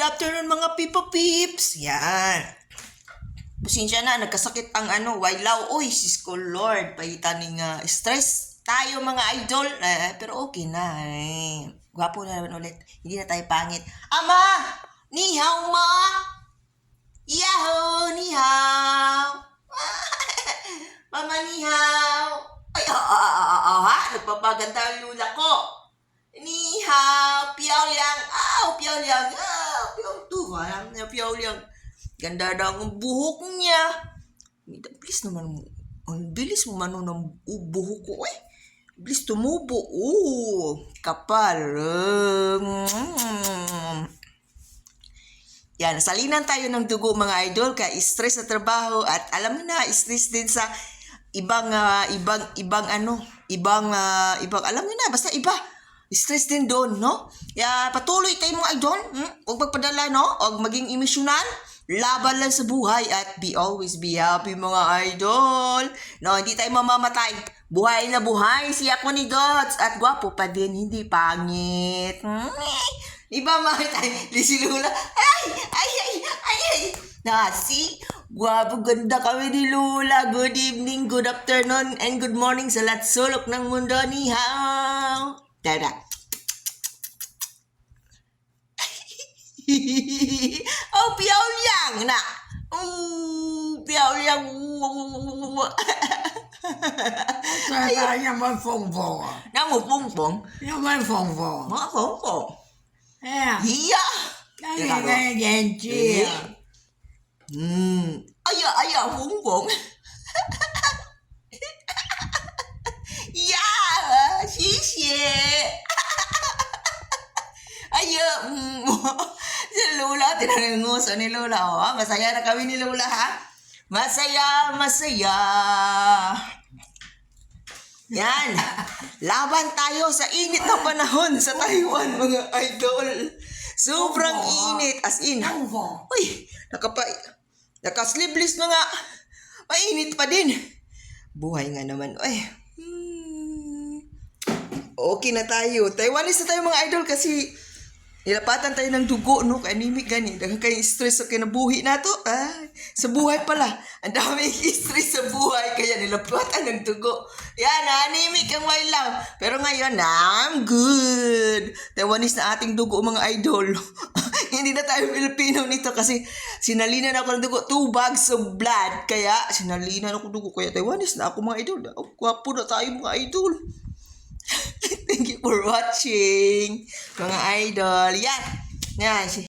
good afternoon mga pipa pips. Yan. Pasensya na, nagkasakit ang ano, wailaw. Uy, sis ko Lord, pahitan ng ah, stress tayo mga idol. Eh, pero okay na. Eh. Gwapo na naman ulit. Hindi na tayo pangit. Ama! Ni hao ma! Yahoo! Ni hao! Mama ni hao! Ay, ah, ah, ah, ah, ah, ha? Nagpapaganda ang lula ko. Ni hao! Piao liang! Ah, piao liang! Ah, piao tu. Alam na piao liang. Ganda daw ang buhok niya. Bilis naman mo. Ang bilis mo man ng buhok ko eh. Bilis tumubo. Oo, kapal. Mm. Yan, salinan tayo ng dugo mga idol kaya stress sa trabaho at alam mo na stress din sa ibang ah, ibang ibang ano, ibang ah, ibang alam mo na basta iba. Stress din doon, no? Kaya patuloy tayo mga idol. Hmm? Huwag magpadala, no? Huwag maging emosyonal. Laban lang sa buhay at be always be happy mga idol. No, hindi tayo mamamatay. Buhay na buhay si ako ni Dots at gwapo pa din, hindi pangit. Hmm? Iba makita ni si Lula. Ay! Ay! Ay! Ay! ay. Nasi, gwapo ganda kami ni Lula. Good evening, good afternoon, and good morning sa lahat sulok ng mundo ni Hao. Tara. oh, piao liang na. Oh, piao liang. Kaya naman fong-fong. Namo pongpong. Naman fong-fong. Mga pongpong. Eh, Hiya. kaya kaya gentil. Hmm. Aya, aya, pongpong. yeah, Ayo, mm, si Lula, tinangunguso ni Lula. Oh, masaya na kami ni Lula, ha? Masaya, masaya. Yan. Laban tayo sa init na panahon sa Taiwan, mga idol. Sobrang init. As in. Uy, nakapa... Naka-sleeveless na nga. Mainit pa din. Buhay nga naman. Uy. Hmm. Okay na tayo. Taiwanese na tayo mga idol kasi nilapatan tayo ng dugo, no? Anemic gani. Daghang kayo stress sa kinabuhi na to. Ah, sa buhay pala. Ang dami stress sa buhay. Kaya nilapatan ng dugo. Yan, anemic ang wailaw. Pero ngayon, I'm good. Taiwanese na ating dugo, mga idol. Hindi na tayo Pilipino nito kasi sinalinan ako ng dugo. Two bags of blood. Kaya sinalinan ako dugo. Kaya Taiwanese na ako mga idol. Gwapo na tayo mga idol. For watching. Mga idol. Yan. Yan.